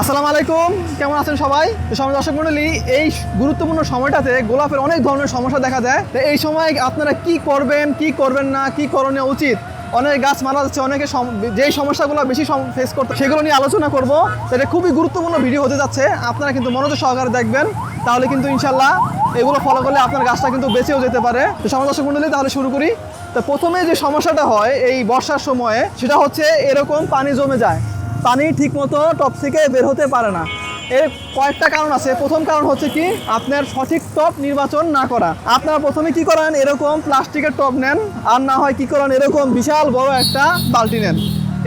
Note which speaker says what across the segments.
Speaker 1: আসসালামু আলাইকুম। কেমন আছেন সবাই? সবাই দর্শক মন্ডলী, এই গুরুত্বপূর্ণ সময়টাতে গোলাপের অনেক ধরনের সমস্যা দেখা যায় তো এই সময় আপনারা কি করবেন কি করবেন না, কি করণীয় উচিত? অনেক গাছ মারা যাচ্ছে, অনেকে যেই সমস্যাগুলো বেশি ফেস করতে সেগুলো নিয়ে আলোচনা করব। এটা খুবই গুরুত্বপূর্ণ ভিডিও হতে যাচ্ছে। আপনারা কিন্তু মনোযোগ সহকারে দেখবেন। তাহলে কিন্তু ইনশাল্লাহ এগুলো ফলো করলে আপনার গাছটা কিন্তু বেঁচেও যেতে পারে। তো সমাজ দর্শক মন্ডলী, তাহলে শুরু করি। তো প্রথমে যে সমস্যাটা হয় এই বর্ষার সময়ে, সেটা হচ্ছে এরকম পানি জমে যায়। পানি ঠিকমতো টপ থেকে বের হতে পারে না। এর কয়েকটা কারণ আছে। প্রথম কারণ হচ্ছে কি, আপনার সঠিক টপ নির্বাচন না করা। আপনারা প্রথমে কি করেন? এরকম প্লাস্টিকের টপ নেন। আর না হয় কি করেন? এরকম বিশাল বড় একটা বালতি নেন।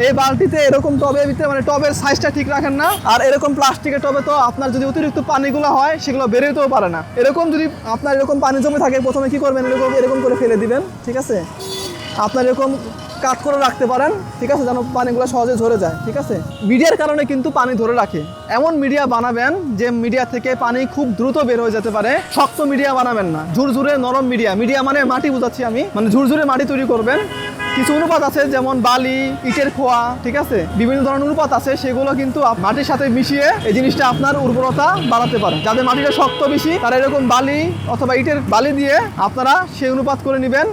Speaker 1: এই বালতিতে এরকম টবের ভিতরে মানে টবের সাইজটা ঠিক রাখেন না। আর এরকম প্লাস্টিকের টবে তো আপনার যদি অতিরিক্ত পানিগুলো হয়, সেগুলো বেরোতেও পারে না। এরকম যদি আপনার এরকম পানি জমে থাকে, প্রথমে কি করবেন? এরকম এরকম করে ফেলে দিবেন। ঠিক আছে? আপনার এরকম কাট করে রাখতে পারেন, ঠিক আছে? যেন পানিগুলো সহজে ঝরে যায়, ঠিক আছে? মিডিয়ার কারণে কিন্তু পানি ধরে রাখে। এমন মিডিয়া বানাবেন যে মিডিয়া থেকে পানি খুব দ্রুত বের হয়ে যেতে পারে। শক্ত মিডিয়া বানাবেন না। ঝুরঝুরে নরম মিডিয়া। মিডিয়া মানে মাটি বোঝাচ্ছি আমি। মানে ঝুরঝুরে মাটি তৈরি করবেন। কিছু অনুপাত আছে, যেমন বালি, ইটের খোয়া, ঠিক আছে? বিভিন্ন ধরনের অনুপাত আছে, সেগুলো কিন্তু মাটির সাথে মিশিয়ে এই জিনিসটা আপনার উর্বরতা বাড়াতে পারে। যাদের মাটিটা শক্ত বেশি, তারা এরকম বালি অথবা ইটের বালি দিয়ে আপনারা সেই অনুপাত করে নেবেন।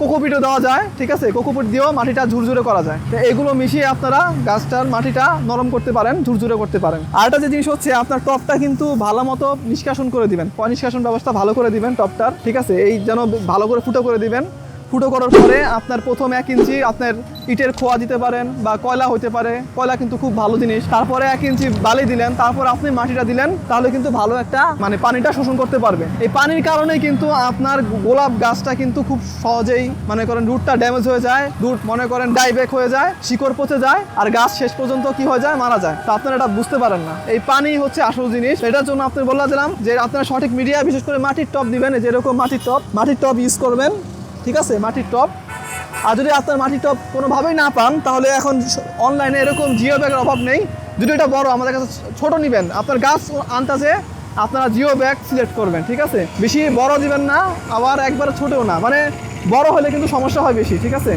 Speaker 1: কোকোপিটও দেওয়া যায়, ঠিক আছে? কোকোপিট দিয়েও মাটিটা ঝুরঝুরে করা যায়। তো এগুলো মিশিয়ে আপনারা গাছটার মাটিটা নরম করতে পারেন, ঝুরঝুরে করতে পারেন। আরেকটা যে জিনিস হচ্ছে, আপনার টপটা কিন্তু ভালো মতো নিষ্কাশন করে দিবেন। নিষ্কাশন ব্যবস্থা ভালো করে দিবেন টপটার, ঠিক আছে? এই যেন ভালো করে ফুটো করে দিবেন। ফুটো করার পরে আপনার প্রথম এক ইঞ্চি আপনার ইটের খোয়া দিতে পারেন বা কয়লা হতে পারে। কয়লা কিন্তু খুব ভালো জিনিস। তারপরে এক ইঞ্চি বালি দিলেন, তারপর আপনি মাটিটা দিলেন, তাহলে কিন্তু ভালো একটা মানে পানিটা শোষণ করতে পারবে। এই পানির কারণে কিন্তু আপনার গোলাপ গাছটা কিন্তু খুব সহজেই, মনে করেন রুটটা ড্যামেজ হয়ে যায়, রুট মনে করেন ডাইব্যাক হয়ে যায়, শিকড় পচে যায়, আর গাছ শেষ পর্যন্ত কি হয়ে যায়? মারা যায়। তো আপনারা এটা বুঝতে পারেন না। এই পানি হচ্ছে আসল জিনিস। এটার জন্য আপনি বলে দিলাম যে আপনারা সঠিক মিডিয়া বিশেষ করে মাটির টপ দিবেন। যেরকম মাটির টপ মাটির টপ ইউজ করবেন। ঠিক আছে, মাটির টপ। আর যদি আপনার মাটির টপ কোনোভাবেই না পান, তাহলে এখন অনলাইনে এরকম জিও ব্যাগের অভাব নেই। যদি এটা বড়, আমাদের কাছে ছোট নেবেন। আপনার গাছ আনতাছে, আপনারা জিও ব্যাগ সিলেক্ট করবেন, ঠিক আছে? বেশি বড় দিবেন না, আবার একবারে ছোটও না। মানে বড় হলে কিন্তু সমস্যা হয় বেশি, ঠিক আছে?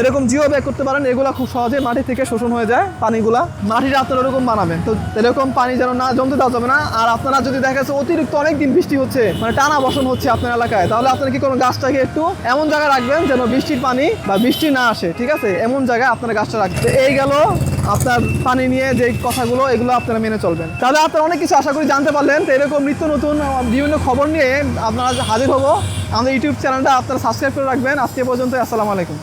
Speaker 1: এরকম জিও ব্যাগ করতে পারেন, এগুলো খুব সহজে মাটি থেকে শোষণ হয়ে যায়, পানিগুলা। মাটিটা আপনারা এরকম বানাবেন। তো এরকম পানি যেন না জমতে দেওয়া যাবে না। আর আপনারা যদি দেখা যাচ্ছে অতিরিক্ত অনেক দিন বৃষ্টি হচ্ছে মানে টানা বসন হচ্ছে আপনার এলাকায়, তাহলে আপনারা কি কোনো গাছটাকে একটু এমন জায়গায় রাখবেন যেন বৃষ্টির পানি বা বৃষ্টি না আসে, ঠিক আছে? এমন জায়গায় আপনারা গাছটা রাখবেন। এই গেল আপনার পানি নিয়ে যে কথাগুলো, এগুলো আপনারা মেনে চলবেন। তাহলে আপনারা অনেক কিছু আশা করি জানতে পারলেন। তো এরকম নিত্য নতুন বিভিন্ন খবর নিয়ে আপনারা হাজির হব। আমাদের ইউটিউব চ্যানেলটা আপনারা সাবস্ক্রাইব করে রাখবেন। আজকে পর্যন্ত আসসালামু আলাইকুম।